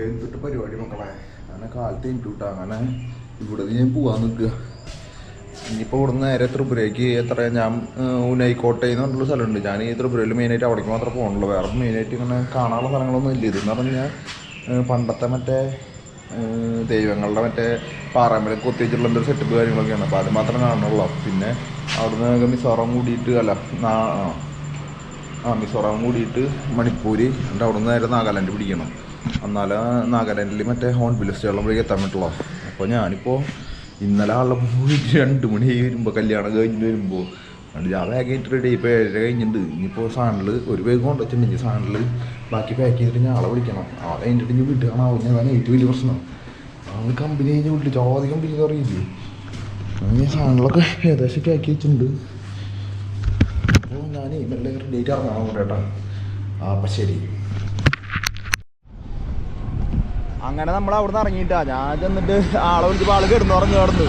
എന്തിട്ട് പരിപാടി മക്കളെ? അങ്ങനെ കാലത്ത് എനിക്കൂട്ടാ അങ്ങനെ ഇവിടെ ഞാൻ പോവാൻ നിൽക്കുക ഇനിയിപ്പോൾ ഇവിടെ നിന്ന് നേരെ ത്രിപുരയ്ക്ക് എത്ര ഞാൻ ഉനൈക്കോട്ടെ എന്ന് പറഞ്ഞിട്ടുള്ള സ്ഥലമുണ്ട്. ഞാൻ ഈ ത്രിപുരയിൽ മെയിനായിട്ട് അവിടേക്ക് മാത്രമേ പോകണുള്ളൂ വേറെ മെയിനായിട്ട് ഇങ്ങനെ കാണാനുള്ള സ്ഥലങ്ങളൊന്നും ഇല്ല. ഇതെന്ന് പറഞ്ഞാൽ പണ്ടത്തെ മറ്റേ ദൈവങ്ങളുടെ മറ്റേ പാറാമ്പലം കൊത്തിയിട്ടുള്ള എന്തൊരു സെറ്റപ്പ് കാര്യങ്ങളൊക്കെയാണ്. അപ്പോൾ അത് മാത്രമേ കാണുള്ളൂ പിന്നെ അവിടുന്ന് മിസോറാം കൂടിയിട്ട് അല്ല ആ. മിസോറാം കൂടിയിട്ട് മണിപ്പൂർ എന്നിട്ട് അവിടെ നിന്ന് നേരെ നാഗാലാൻഡ് പിടിക്കണം. എന്നാലേ നാഗാലാൻഡിൽ മറ്റേ ഹോൺബിൽ വഴി എത്താൻ പറ്റുള്ളൂ അപ്പോൾ ഞാനിപ്പോൾ ഇന്നലെ ആളെ പോയിട്ട് രണ്ട് മണി വരുമ്പോൾ കല്യാണം കഴിഞ്ഞിട്ട് വരുമ്പോൾ ഞാൻ ബാഗ് ആയിട്ട് റെഡി ഇപ്പോൾ ഏഴര കഴിഞ്ഞിട്ടുണ്ട്. ഇനിയിപ്പോൾ സാധനങ്ങൾ ഒരു ബാഗ് വെച്ചിട്ടുണ്ടെങ്കിൽ സാധനങ്ങൾ ബാക്കി പാക്ക് ചെയ്തിട്ട് ഞാൻ ആളെ വിളിക്കണം. ആളെ കഴിഞ്ഞിട്ട് ഇനി വീട്ടിൽ കാണാവും? ഞാൻ ഏറ്റവും വലിയ പ്രശ്നം. ആൾ കമ്പനി കഴിഞ്ഞ് വിളിച്ചു ആദ്യ കമ്പനി അറിയില്ലേ അങ്ങനെ സാധനങ്ങളൊക്കെ ഏകദേശം പാക്ക് വെച്ചിട്ടുണ്ട് അപ്പോൾ ഞാൻ മെല്ലെ ഡേറ്റ് ഇറങ്ങാൻ കൂട്ടേട്ടാ ആ അപ്പം ശരി. അങ്ങനെ നമ്മൾ അവിടെ നിന്ന് ഇറങ്ങിയിട്ടാ. ഞാൻ ചെന്നിട്ട് ആളെ വിളിച്ചപ്പോൾ ആൾ കിടന്നു ഉറങ്ങി കിടന്നു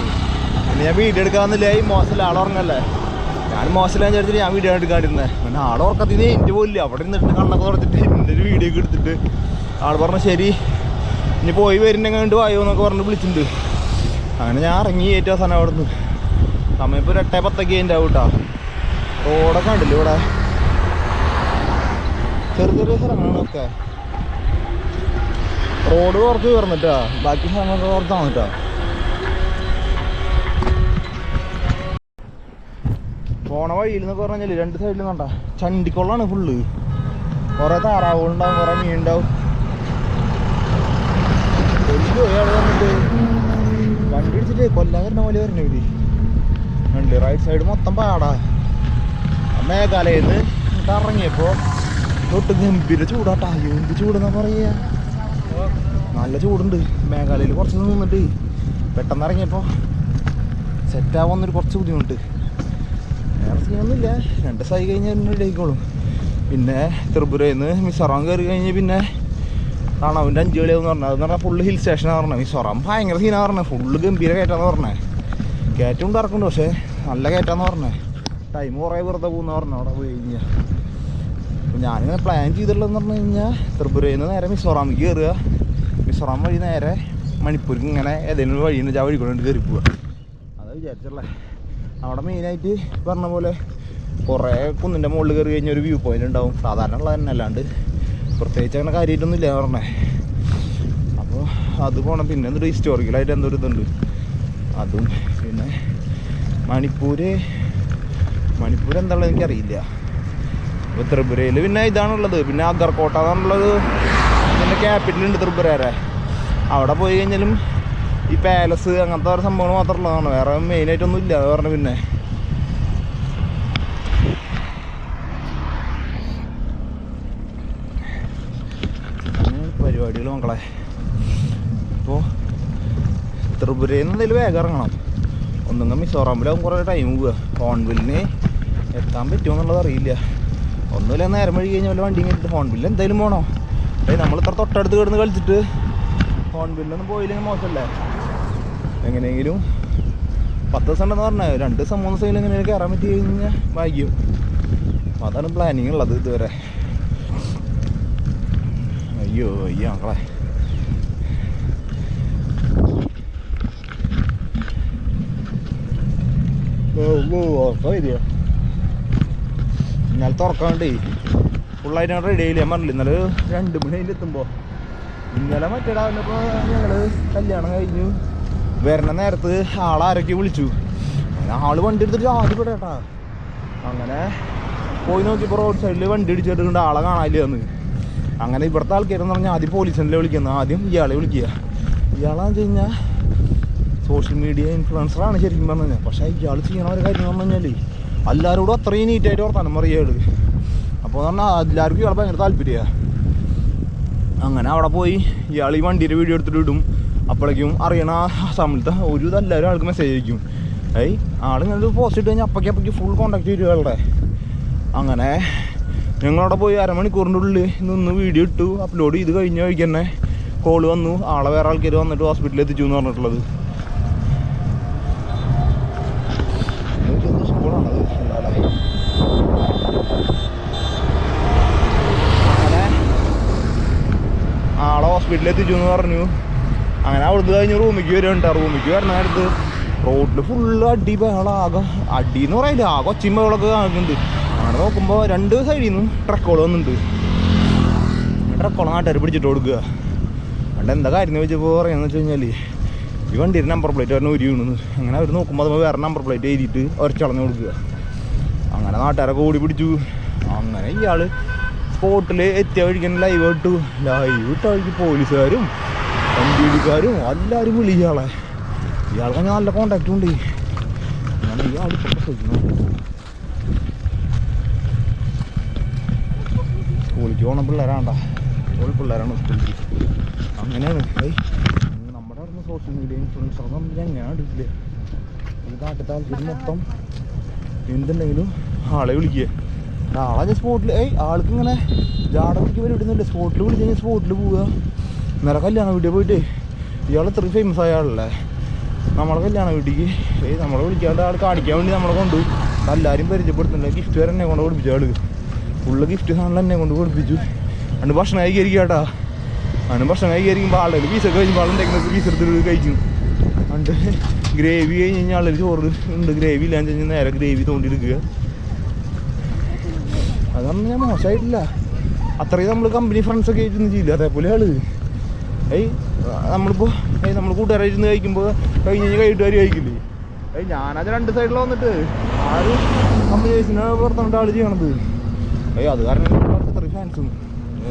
പിന്നെ ഞാൻ വീഡിയോ എടുക്കാമെന്നില്ലേ ഈ മോശമില്ല ആളെ ഉറങ്ങല്ലേ? ഞാൻ മോശമില്ല വിചാരിച്ചിട്ട് ഞാൻ വീഡിയോ എടുക്കാണ്ടിരുന്നേ പിന്നെ ആളെ ഉറക്കത്തിന് എന്റെ പോലില്ല അവിടെ നിന്നിട്ട് കണ്ണൊക്കെ തുറച്ചിട്ട് എന്റെ ഒരു വീഡിയോ ഒക്കെ എടുത്തിട്ട് ആൾ പറഞ്ഞു ശരി ഇനി പോയി വരുന്നെങ്കിൽ കണ്ട് വായോ എന്നൊക്കെ പറഞ്ഞ് വിളിച്ചിട്ടുണ്ട്. അങ്ങനെ ഞാൻ ഇറങ്ങി ഏറ്റവും സാധനം അവിടെ നിന്ന് സമയം ഇപ്പോൾ ഒരു പത്തൊക്കെ അതിന്റെ ആവും റോഡൊക്കെ ഉണ്ടല്ലോ ഇവിടെ? ചെറിയ ചെറിയ സ്ഥലങ്ങളൊക്കെ റോഡ് കുറച്ച് കയറുന്നിട്ടാ. ബാക്കി സമയത്ത് കുറച്ച് താന്നിട്ടാ പോണ വഴിയിൽ എന്നൊക്കെ പറഞ്ഞാൽ രണ്ട് സൈഡിലും കണ്ട. ചണ്ടിക്കൊള്ളാണ് ഫുള്ള് കുറെ താറാവുകളുണ്ടാവും കുറെ മീനുണ്ടാവും. വലിയ ഒരാൾ വന്നിട്ട് വണ്ടി ഇടിച്ചിട്ട് കൊല്ലാൻ വരുന്ന പോലെ വരണ ഇവർ. ഉണ്ട് റൈറ്റ് സൈഡ് മൊത്തം പാടാ. മേഘാലയന്ന് ഇങ്ങോട്ട് ഇറങ്ങിയപ്പോ തൊട്ട് ഗംഭീര ചൂടാട്ടാ. എന്ത് ചൂടെന്നാ പറയാ? നല്ല ചൂടുണ്ട്. മേഘാലയയിൽ കുറച്ച് നിന്നിട്ട് പെട്ടെന്ന് ഇറങ്ങിയപ്പോൾ സെറ്റ് ആവാന്നൊരു കുറച്ച് ബുദ്ധിമുട്ട്. വേറെ സീനൊന്നുമില്ല രണ്ട് ദിവസമായി കഴിഞ്ഞാൽ റെഡി ആയിക്കോളും. പിന്നെ ത്രിപുരയിൽ നിന്ന് മിസോറാം കയറി കഴിഞ്ഞ് പിന്നെ തണവിന്റെ അഞ്ച് കളിയാന്ന് പറഞ്ഞത് അതെന്ന് പറഞ്ഞാൽ ഫുള്ള് ഹിൽ സ്റ്റേഷനാണ് പറഞ്ഞത് മിസോറാം ഭയങ്കര സീനാണ് പറഞ്ഞത് ഫുള്ള് ഗംഭീര കയറ്റാന്ന് പറഞ്ഞത് കയറ്റം ഇറക്കുന്നുണ്ട് പക്ഷേ നല്ല കയറ്റാന്ന് പറഞ്ഞത് ടൈം കുറേ വെറുതെ പോകുന്ന പറഞ്ഞു. അവിടെ പോയി കഴിഞ്ഞാൽ അപ്പോൾ ഞാനിങ്ങനെ പ്ലാൻ ചെയ്തിട്ടുള്ളതെന്ന് പറഞ്ഞു കഴിഞ്ഞാൽ ത്രിപുരയിൽ നിന്ന് നേരെ മിസോറാമിക്ക് കയറുക മിസോറാം വഴി നേരെ മണിപ്പൂർക്ക് ഇങ്ങനെ ഏതെങ്കിലും നിന്ന് ആ വഴി കൊണ്ട് കയറി പോവുക അതാണ് വിചാരിച്ചിട്ടുള്ളത് അവിടെ മെയിനായിട്ട് പറഞ്ഞ പോലെ കുറേ കുന്നിന്റെ മുകളിൽ കയറി കഴിഞ്ഞാൽ ഒരു വ്യൂ പോയിന്റ് ഉണ്ടാവും. സാധാരണ ഉള്ളത് തന്നെ അല്ലാണ്ട് പ്രത്യേകിച്ച് അങ്ങനെ കാര്യമായിട്ടൊന്നും ഇല്ല പറഞ്ഞേ. അപ്പോൾ അത് പോകണം പിന്നെ എന്തൊരു ഹിസ്റ്റോറിക്കലായിട്ട് എന്തൊരു ഇതുണ്ട്. അതും പിന്നെ മണിപ്പൂർ മണിപ്പൂർ എന്താണെന്ന് എനിക്കറിയില്ല. ത്രിപുരയിൽ പിന്നെ ഇതാണുള്ളത്. പിന്നെ അഗർകോട്ട എന്നുള്ളത് പിന്നെ ക്യാപിറ്റലുണ്ട് ത്രിപുരയുടെ അവിടെ പോയി കഴിഞ്ഞാലും ഈ പാലസ് അങ്ങനത്തെ ഓരോ സംഭവങ്ങൾ മാത്രമുള്ളതാണ്. വേറെ മെയിനായിട്ടൊന്നും ഇല്ല അത് പറഞ്ഞു പിന്നെ. പരിപാടികൾ മക്കളെ. അപ്പോൾ ത്രിപുരയിൽ നിന്ന് എന്തെങ്കിലും വേഗം ഇറങ്ങണം. ഒന്നും മിസോറാമിലാവും കുറേ ടൈം പോവുക ഹോൺവില്ലിന് എത്താൻ പറ്റുമോ എന്നുള്ളത് അറിയില്ല. ഒന്നുമില്ല നേരം വഴി കഴിഞ്ഞാൽ വല്ല വണ്ടിയും കഴിഞ്ഞിട്ട് ഹോൺബില്ല് എന്തായാലും പോകണോ ഏയ് നമ്മൾ ഇത്ര തൊട്ടടുത്ത് കിടന്ന് കളിച്ചിട്ട് ഹോൺബില്ലൊന്നും പോയില്ലെങ്കിൽ മോശമല്ലേ എങ്ങനെയെങ്കിലും പത്ത് ദിവസം ഉണ്ടെന്ന് പറഞ്ഞാൽ രണ്ട് ദിവസം മൂന്ന് ദിവസം എങ്ങനെയാണ് കയറാൻ പറ്റി കഴിഞ്ഞാൽ ഭാഗ്യം അതാണ് പ്ലാനിങ് ഉള്ളത് ഇതുവരെ അയ്യോ അയ്യോ മക്കളെ ഇന്നലെ തുറക്കാണ്ടേ. ഫുള്ളായിട്ട് റെഡി ആയില്ല? ഞാൻ പറഞ്ഞില്ല ഇന്നലെ രണ്ട് മണി അതിന്റെ എത്തുമ്പോൾ ഇന്നലെ മറ്റേടാ വന്നപ്പോൾ ഞങ്ങൾ കല്യാണം കഴിഞ്ഞു. വരണ നേരത്ത് ആളാരൊക്കെ വിളിച്ചു. ആൾ വണ്ടി എടുത്തിട്ട് ആദ്യം ഇവിടെ കേട്ടാ അങ്ങനെ പോയി നോക്കിയപ്പോൾ റോഡ് സൈഡിൽ വണ്ടി ഇടിച്ചിട്ടുണ്ട് ആളെ കാണാനില്ല എന്ന് അങ്ങനെ ഇവിടുത്തെ ആൾക്കാരെന്ന് പറഞ്ഞാൽ ആദ്യം പോലീസിനെ വിളിക്കുന്നത്. ആദ്യം ഇയാളെ വിളിക്കുക. ഇയാളാന്ന് വെച്ച് കഴിഞ്ഞാൽ സോഷ്യൽ മീഡിയ ഇൻഫ്ലുവൻസറാണ് ശരിക്കും പറഞ്ഞു കഴിഞ്ഞാൽ പക്ഷേ ഇയാൾ ചെയ്യണ ഒരു കാര്യം എന്ന് പറഞ്ഞു കഴിഞ്ഞാൽ എല്ലാവരോടും അത്രയും നീറ്റായിട്ട് വർത്താനം പറയുക അപ്പോൾ അപ്പോൾ പറഞ്ഞാൽ എല്ലാവർക്കും ഇയാൾ ഭയങ്കര താല്പര്യമാണ് അങ്ങനെ അവിടെ പോയി ഇയാൾ ഈ വണ്ടിയുടെ വീഡിയോ എടുത്തിട്ട് ഇടും. അപ്പോഴേക്കും അറിയണ സമയത്ത് ഒരു ഇതെല്ലാവരും ആൾക്ക് മെസ്സേജ് അയക്കും. ഏയ് ആളിങ്ങനെ പോസ്റ്റ് ഇട്ട് കഴിഞ്ഞാൽ അപ്പയ്ക്ക് അപ്പയ്ക്ക് ഫുൾ കോൺടാക്ട് ചെയ്തു ഇയാളുടെ. അങ്ങനെ ഞങ്ങളവിടെ പോയി അരമണിക്കൂറിന്റെ ഉള്ളിൽ നിന്ന് വീഡിയോ ഇട്ടു അപ്ലോഡ് ചെയ്ത് കഴിഞ്ഞ വഴിക്ക് തന്നെ കോൾ വന്നു. ആളെ വേറെ ആൾക്കാർ വന്നിട്ട് ഹോസ്പിറ്റലിൽ എത്തിച്ചു എന്ന് പറഞ്ഞിട്ടുള്ളത്. ആളെ എന്ന് പറഞ്ഞു. അങ്ങനെ അവിടുന്ന് കഴിഞ്ഞ് റൂമിലേക്ക് വരുന്നുണ്ട് റൂമിലേക്ക് വരണ അടുത്ത് റോഡിൽ ഫുള്ള് അടി ബഹളാകെ അടി എന്ന് പറയില്ല ആ ഒച്ചയും ബഹളമൊക്കെ കാണുന്നുണ്ട്. അങ്ങനെ നോക്കുമ്പോൾ രണ്ട് സൈഡിൽ നിന്നും ട്രക്കുകൾ വന്നിട്ടുണ്ട്. ട്രക്കോളം നാട്ടുകാർ പിടിച്ചിട്ട് കൊടുക്കുക അവിടെ എന്താ കാര്യം എന്ന് വെച്ചപ്പോൾ പറയാന്ന് വെച്ച് കഴിഞ്ഞാൽ ഈ വണ്ടിയുടെ നമ്പർ പ്ലേറ്റ് പറഞ്ഞ ഒരു വീണു. അങ്ങനെ അവർ നോക്കുമ്പോൾ അത് വേറെ നമ്പർ പ്ലേറ്റ് എഴുതിയിട്ട് ഒരച്ചളഞ്ഞ് കൊടുക്കുക അങ്ങനെ നാട്ടുകാരൊക്കെ ഓടി പിടിച്ചു. അങ്ങനെ ഇയാൾ സ്പോട്ടിൽ എത്തിയ വഴിക്കാൻ ലൈവ് ഇട്ടു ലൈവ് ഇട്ട വഴിക്ക് പോലീസുകാരും വണ്ടിക്കാരും എല്ലാവരും വിളി ഇയാളെ. ഇയാൾക്ക് നല്ല കോണ്ടാക്റ്റും ഉണ്ട്. ഞാൻ ഇയാൾ സ്കൂളിലേക്ക് പോകണ പിള്ളേരാണ്ട. സ്കൂൾ പിള്ളേരാണ് സ്കൂളിലേക്ക് അങ്ങനെയാണ്. നമ്മുടെ അവിടെ സോഷ്യൽ മീഡിയ ഇൻഫ്ലുവൻസർ നമ്മൾ എങ്ങനെയാണ് എടുക്കില്ല ഈ നാട്ടിൽ താല്പര്യം മൊത്തം എന്തുണ്ടെങ്കിലും ആളെ വിളിക്കുക ഞാൻ സ്പോട്ടിൽ ഏയ് ആൾക്ക് ഇങ്ങനെ ജാടത്തേക്ക് വരെ ഇടുന്നുണ്ട്. സ്പോട്ടിൽ വിളിച്ച് കഴിഞ്ഞാൽ സ്പോട്ടിൽ പോവുക. ഇന്നലെ കല്യാണ വീട്ടിൽ പോയിട്ട് ഇയാൾ ഇത്രയും ഫേമസ് ആയ ആളല്ലേ? നമ്മളെ കല്യാണ വീട്ടിലേക്ക് ഏയ് നമ്മളെ വിളിക്കാണ്ട് ആൾ കാണിക്കാൻ വേണ്ടി നമ്മളെ കൊണ്ടുപോയി എല്ലാവരും പരിചയപ്പെടുത്തുന്നുണ്ട്. ഗിഫ്റ്റ് വരെ എന്നെ കൊണ്ട് കൊടുപ്പിച്ചു ആൾ ഫുള്ള് ഗിഫ്റ്റ് സാധനം എന്നെ കൊണ്ട് കൊടുപ്പിച്ചു. അണ്ട് ഭക്ഷണം കഴിക്കായിരിക്കും കേട്ടാ ആണ് ഭക്ഷണം കഴിക്കായിരിക്കുമ്പോൾ ആളുടെ പീസ കഴിക്കുമ്പോൾ ആളുണ്ടാക്കുന്നത് പീസ് എടുത്തിട്ട് കഴിക്കും. അണ്ട് ഗ്രേവി കഴിഞ്ഞ് കഴിഞ്ഞാൽ ആളൊരു ചോറ് ഉണ്ട്. ഗ്രേവി ഇല്ലാന്ന് കഴിഞ്ഞാൽ നേരെ ഗ്രേവി തോണ്ടിയെടുക്കുക. അതൊന്നും ഞാൻ മോശമായിട്ടില്ല. അത്രയും നമ്മൾ കമ്പനി ഫ്രണ്ട്സൊക്കെ ആയിട്ടൊന്നും ചെയ്യില്ല അതേപോലെ ആൾ. ഏയ് നമ്മളിപ്പോൾ ഏയ് നമ്മൾ കൂട്ടുകാരായിരുന്നു കഴിക്കുമ്പോൾ കഴിഞ്ഞ് കഴിഞ്ഞ് കഴിക്കില്ലേ? ഏയ് ഞാനത് രണ്ട് സൈഡിൽ വന്നിട്ട്. ആര് കമ്പനി ബേസിനെ പുറത്തോണ്ട് ആൾ ചെയ്യണത്? ഏയ് അത് കാരണം അത്ര ഫാൻസും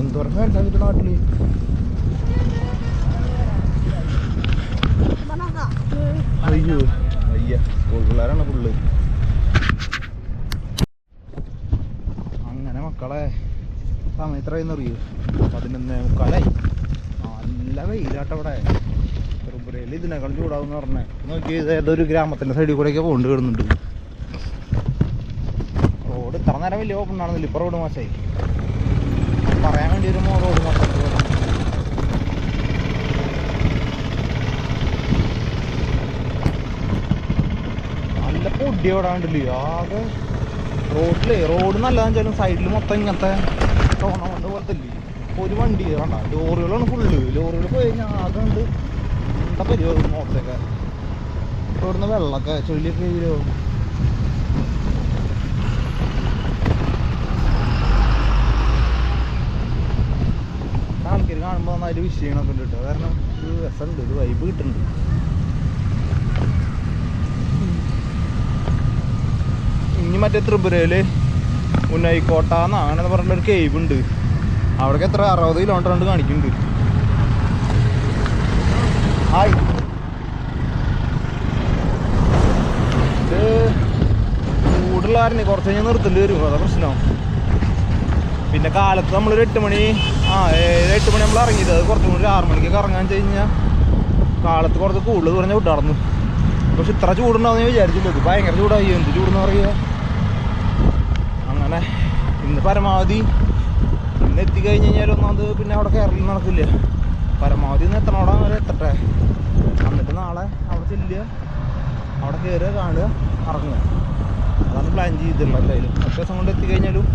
എന്തോരം ഫാൻസ് ആയിട്ട് നാട്ടിൽ അയ്യോ അയ്യ സ്കൂൾ പിള്ളേരാണ് ഫുള്ള് അങ്ങനെ മക്കളെ സമയം എത്രയെന്ന് അറിയൂ? പതിനൊന്ന് മുക്കാലായി. നല്ല വെയിലാട്ടോ ഇവിടെ. ചെറുപുരയിൽ ഇതിനേക്കാളും ചൂടാവും പറഞ്ഞേ. നോക്കി ഏതോ ഏതൊരു ഗ്രാമത്തിന്റെ സൈഡിൽ കൂടെയൊക്കെ പോണ്ട് കിടന്നുണ്ട്. റോഡ് ഇത്ര നേരം വലിയ ഓപ്പൺ ആണെന്നില്ല ഇപ്പൊ റോഡ് മോശമായി പറയാൻ വേണ്ടി ഒരു റോഡ് മോശം നല്ല പൊടി ആകെ റോഡിലേ റോഡ് നല്ലതാന്ന് വെച്ചാലും സൈഡിൽ മൊത്തം ഇങ്ങനത്തെ ടോർണമെന്റ് പോലത്തെ ഇല്ലേ ഒരു വണ്ടി വേണ്ട ലോറികളാണ് ഫുള്ള് ലോറികൾ പോയി കഴിഞ്ഞാൽ ആകെ ഉണ്ട് എന്താ പരിപാടി മോട്ടറൊക്കെ ഇവിടുന്ന് വെള്ളമൊക്കെ ചൊല്ലിയൊക്കെ വീരോ ആൾക്കാർ കാണുമ്പോൾ നന്നായിട്ട് വിഷയങ്ങളൊക്കെ ഉണ്ട് കേട്ടോ. കാരണം ഒരു രസമുണ്ട് ഒരു വൈബ് കിട്ടുന്നുണ്ട്. ഇനി മറ്റേ ത്രിപുരയിൽ ഉന്നയിക്കോട്ട എന്ന് പറഞ്ഞ ഒരു കേവ് ഉണ്ട്. അവിടേക്ക് എത്ര? അറുപത് കിലോമീറ്റർ ഉണ്ട് കാണിക്കുന്നുണ്ട്. ഹായ് ഇത് ചൂടുള്ള കാരണം കുറച്ച് കഴിഞ്ഞാൽ നിർത്തേണ്ടി വരും. അതാ പ്രശ്നം. പിന്നെ കാലത്ത് നമ്മളൊരു എട്ട് മണി ആ ഏഴ് എട്ട് മണി നമ്മൾ ഇറങ്ങിയത്. അത് കുറച്ചും കൂടി ആറ് മണിക്കൊക്കെ ഇറങ്ങാൻ കഴിഞ്ഞാൽ കാലത്ത് കുറച്ച് കൂടുതൽ കുറഞ്ഞ വിട്ടാർന്നു. പക്ഷെ ഇത്ര ചൂടുണ്ടാവുന്ന ഞാൻ വിചാരിച്ചില്ല. ഇത് ഭയങ്കര ചൂടായി. എന്ത് ചൂടെന്ന് പറയുക? അങ്ങനെ ഇന്ന് പരമാവധി ഇന്ന് എത്തിക്കഴിഞ്ഞ് കഴിഞ്ഞാൽ ഒന്നാമത് പിന്നെ അവിടെ കയറൽ നടക്കില്ല. പരമാവധി ഇന്ന് എത്തണോടാ വരെ എത്തട്ടെ. എന്നിട്ട് നാളെ അവിടെ ചെല്ലുക. അവിടെ കയറുക കാണുക ഇറങ്ങുക. അതാണ് പ്ലാൻ ചെയ്തിട്ടുള്ളത് എന്തായാലും. ഒറ്റ ദിവസം കൊണ്ട് എത്തിക്കഴിഞ്ഞാലും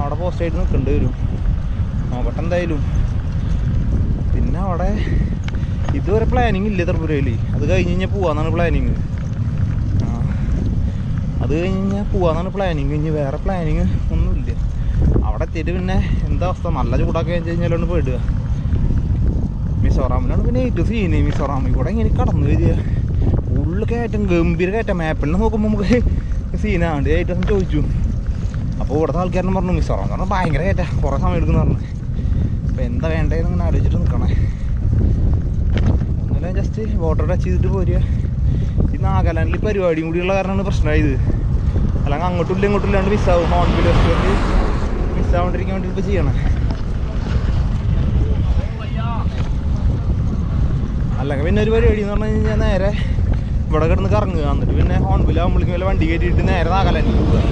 അവിടെ പോസ്റ്റ് ആയിട്ട് നിൽക്കേണ്ടി വരും. നോക്കട്ടെ എന്തായാലും. പിന്നെ അവിടെ ഇതുവരെ പ്ലാനിങ് ഇല്ല തൃപ്പുരയിൽ അത് കഴിഞ്ഞ് കഴിഞ്ഞാൽ പോവാന്നാണ് പ്ലാനിങ് അത് കഴിഞ്ഞ് കഴിഞ്ഞാൽ പോകാന്നാണ് പ്ലാനിങ് ഇനി വേറെ പ്ലാനിങ് ഒന്നുമില്ല. അവിടെ എത്തിയിട്ട് പിന്നെ എന്താ അവസ്ഥ? നല്ല ചൂടാക്കി വെച്ച് കഴിഞ്ഞാലാണ് പോയിടുക മിസോറാമിലാണ് പിന്നെ ഏറ്റവും സീന് മിസോറാമിൽ കൂടെ ഇങ്ങനെ കടന്നു വരിക. ഉള്ളിൽ കയറ്റം ഗംഭീര കയറ്റം. മാപ്പിൽ നോക്കുമ്പോൾ നമുക്ക് സീനാണ്ട് ഏറ്റവും ചോദിച്ചു. അപ്പോൾ ഇവിടുത്തെ ആൾക്കാരനും പറഞ്ഞു മിസോറാം എന്ന് പറഞ്ഞാൽ ഭയങ്കര കയറ്റ. കുറേ സമയം എടുക്കുന്ന പറഞ്ഞു. അപ്പോൾ എന്താ വേണ്ടതെന്ന് ഇങ്ങനെ ആലോചിച്ചിട്ട് നിൽക്കണേ ഒന്നുമില്ല ജസ്റ്റ് വോട്ടർ ടച്ച് ചെയ്തിട്ട് പോരുക. നാഗാലാൻഡിൽ പരിപാടിയും കൂടിയുള്ള കാരണമാണ് പ്രശ്നമായത്. അല്ലെങ്കിൽ അങ്ങോട്ടും ഇല്ല ഇങ്ങോട്ടും ഇല്ലാണ്ട് മിസ്സാവും ഹോൺബിൽ റെസ്റ്റോറന്റ് മിസ്സാവാണ്ടിരിക്കാൻ വേണ്ടി ഇപ്പോൾ ചെയ്യണേ. അല്ലെങ്കിൽ പിന്നെ ഒരു പരിപാടി എന്ന് പറഞ്ഞു കഴിഞ്ഞാൽ നേരെ ഇവിടെ കിടന്ന് കറങ്ങുക. എന്നിട്ട് പിന്നെ ഹോൺബിലാകുമ്പോഴേക്കും വല്ല വണ്ടി കയറ്റിയിട്ട് നേരെ നാഗാലാൻഡിൽ പോവുക.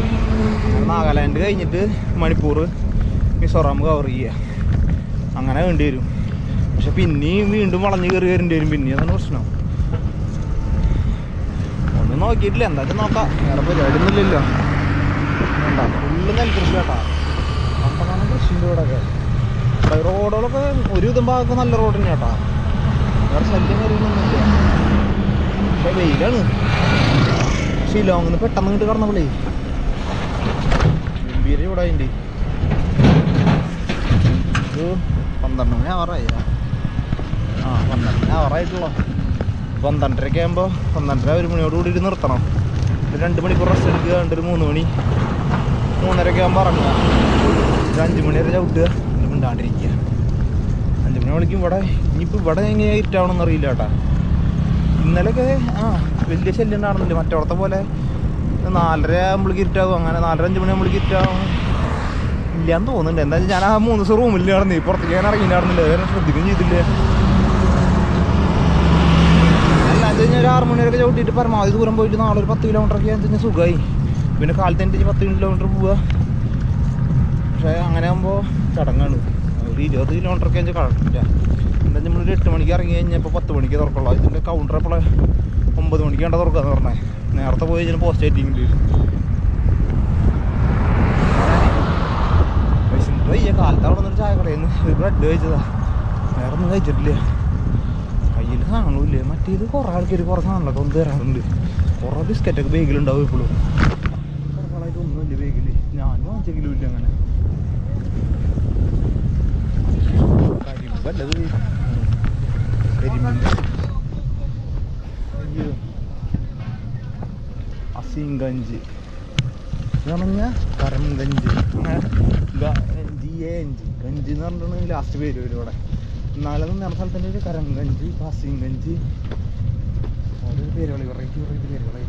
നാഗാലാൻഡ് കഴിഞ്ഞിട്ട് മണിപ്പൂർ മിസോറാം കവർ ചെയ്യുക. അങ്ങനെ വേണ്ടി വരും. പക്ഷെ പിന്നെയും വീണ്ടും വളഞ്ഞ് കയറി വരേണ്ടി വരും. പിന്നെയാണ് പ്രശ്നം. ഒന്നും നോക്കിയിട്ടില്ല. എന്തായാലും നോക്കാം. വേറെ പരിപാടി ഒന്നുമില്ലല്ലോ വേണ്ട ഫുള്ള് നെൽകൃഷി കേട്ടാ പണ്ടതാണ് കൃഷിന്റെ കൂടെ ഒക്കെ ഇവിടെ റോഡുകളൊക്കെ ഒരു വിധം ഭാഗത്ത് നല്ല റോഡ് തന്നെ കേട്ടാ വേറെ ശല്യം കാര്യങ്ങളൊന്നുമില്ല. പക്ഷെ വെയിലാണ്. ഷിലോങ്ങിൽ നിന്ന് പെട്ടെന്ന് ഇങ്ങോട്ട് കടന്നപ്പോളേ. ഗംഭീര ഇവിടെ അതിന്റെ പന്ത്രണ്ട് മണി ആറായി ആ പന്ത്രണ്ട് മണി ആവാറായിട്ടുള്ളൂ പന്ത്രണ്ടരയൊക്കെ ആകുമ്പോൾ പന്ത്രണ്ടര ഒരു മണിയോടുകൂടി കൂടി നിർത്തണം. ഒരു രണ്ട് മണിക്കൂർ റെസ്റ്റ് എടുക്കുക രണ്ട് ഒരു മൂന്ന് മണി. മൂന്നരയൊക്കെ ആകുമ്പോൾ ഇറങ്ങുക. ഒരു അഞ്ച് മണി വരെ ചവിട്ടുക എന്നിട്ട് മിണ്ടാണ്ടിരിക്കുക. അഞ്ച് മണി വിളിക്കും ഇവിടെ ഇനിയിപ്പോൾ ഇവിടെ എങ്ങനെ ഇറ്റാവണമെന്ന് അറിയില്ല കേട്ടാ. ഇന്നലെയൊക്കെ ആ വലിയ ശല്യം ഉണ്ടാകുന്നില്ല മറ്റവിടത്തെ പോലെ നാലര ആകുമ്പോഴേക്ക് ഇറ്റാവും അങ്ങനെ നാലര അഞ്ച് മണി ആകുമ്പോഴേക്ക് ഇറ്റാവും ഇല്ലാന്ന് തോന്നുന്നുണ്ട്. എന്തായാലും ഞാൻ ആ മൂന്ന് ദിവസം റൂമിൽ നടന്നു പുറത്തേക്ക് ഞാൻ ഇറങ്ങിയിട്ടുണ്ടായിരുന്നില്ല. വേറെ ശ്രദ്ധിക്കുകയും ചെയ്തില്ല അല്ല ആറ് മണി ചവിട്ടിട്ട് പരമാവധി ദൂരം പോയിട്ട് നാളെ ഒരു പത്ത് കിലോമീറ്റർ ഒക്കെ കഴിഞ്ഞാൽ സുഖമായി. പിന്നെ കാലത്ത് എനിക്ക് പത്ത് കിലോമീറ്റർ പോവുക പക്ഷേ അങ്ങനെ ആകുമ്പോൾ ചടങ്ങാണ്. ഒരു ഇരുപത് കിലോമീറ്റർ ഒക്കെ കഴിഞ്ഞാൽ കഴക്കില്ല എന്താ നമ്മളൊരു എട്ട് മണിക്ക് ഇറങ്ങി കഴിഞ്ഞാൽ ഇപ്പോൾ പത്ത് മണിക്ക് തുറക്കുള്ളൂ. ഇതിന്റെ കൗണ്ടർ എപ്പോഴേ ഒമ്പത് മണിക്ക് വേണ്ട തുറക്കാന്ന് പറഞ്ഞേ. നേരത്തെ പോയി കഴിഞ്ഞാൽ പോസ്റ്റ് ആയിട്ട് വിശന്നിട്ട് വയ്യ. കാലത്ത് അവിടെ നിന്നൊരു ചായ കടയിൽ നിന്ന് ഒരു ബ്രെഡ് കഴിച്ചതാ. വേറെ ഒന്നും കഴിച്ചിട്ടില്ല. കയ്യിൽ സാധനമില്ല. മറ്റേത് കുറേ ആൾക്കാർ കുറേ സാധനങ്ങളൊക്കെ ഒന്ന് തരാറുണ്ട്. കുറേ ബിസ്ക്കറ്റൊക്കെ ബേഗിലുണ്ടാവും ഇപ്പോഴും ആളായിട്ട് ഒന്നുമില്ല ബേഗിൽ ഞാനും വാങ്ങിച്ചെങ്കിലും ഇല്ല അങ്ങനെ. വല്ലത് അയ്യോ. അസീംഗഞ്ച് പറഞ്ഞ Karimganj G A N G ganj. എന്ന് പറഞ്ഞിട്ടുണ്ടെങ്കിൽ ലാസ്റ്റ് പേര് വരും ഇവിടെ. എന്നാലും നേരെ സ്ഥലത്തിന്റെ ഒരു കരംഗഞ്ച് പാസിംഗഞ്ച് ഓരോ പേരുകളെ വെറൈറ്റി വെറൈറ്റി പേരുകളായി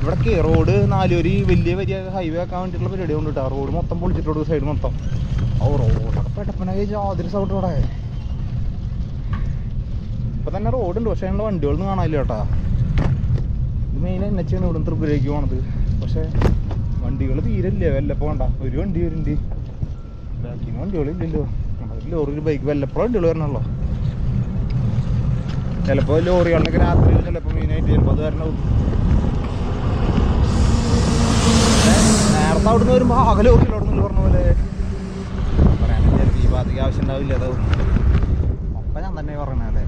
ഇവിടൊക്കെ റോഡ് നാലുവരി വലിയ വലിയ ഹൈവേ ആക്കാൻ വേണ്ടിയിട്ടുള്ള പരിപാടി കൊണ്ട് കേട്ടോ. റോഡ് മൊത്തം പൊളിച്ചിട്ടുണ്ട് സൈഡ് മൊത്തം. ഓ റോഡൊക്കെ പെട്ടപ്പനായി ജാതിരി സൗണ്ട് ഇവിടെ. ഇപ്പൊ തന്നെ റോഡുണ്ട് പക്ഷെ ഞങ്ങളുടെ വണ്ടികളൊന്നും കാണാനില്ല കേട്ടാ. മെയിൻ എൻ എച്ച് ആണ് ഇവിടെ ത്രിപുരയ്ക്ക് പോണത്. പക്ഷെ വണ്ടികൾ തീരെ ഇല്ല വല്ലപ്പോ വേണ്ട ഒരു വണ്ടി വരുന്നുണ്ട് ബാക്കി വണ്ടികളില്ലല്ലോ ഒരു ലോറി ഒരു ബൈക്ക് വല്ലപ്പോഴും വണ്ടികൾ വരണല്ലോ ചിലപ്പോൾ ലോറികളിലൊക്കെ രാത്രി ചിലപ്പോൾ മെയിനായിട്ട് ചിലപ്പോൾ അത് കാരണം നേരത്തെ അവിടുന്ന് വരുമ്പോൾ ആകെ അവിടെ നിന്ന് പറഞ്ഞ പോലെ. പറയാനും ചിലപ്പോൾ ഈ ഭാഗത്തേക്ക് ആവശ്യം ഉണ്ടാവില്ല. അതാവും. അപ്പം ഞാൻ തന്നെ പറഞ്ഞത്. അല്ലേ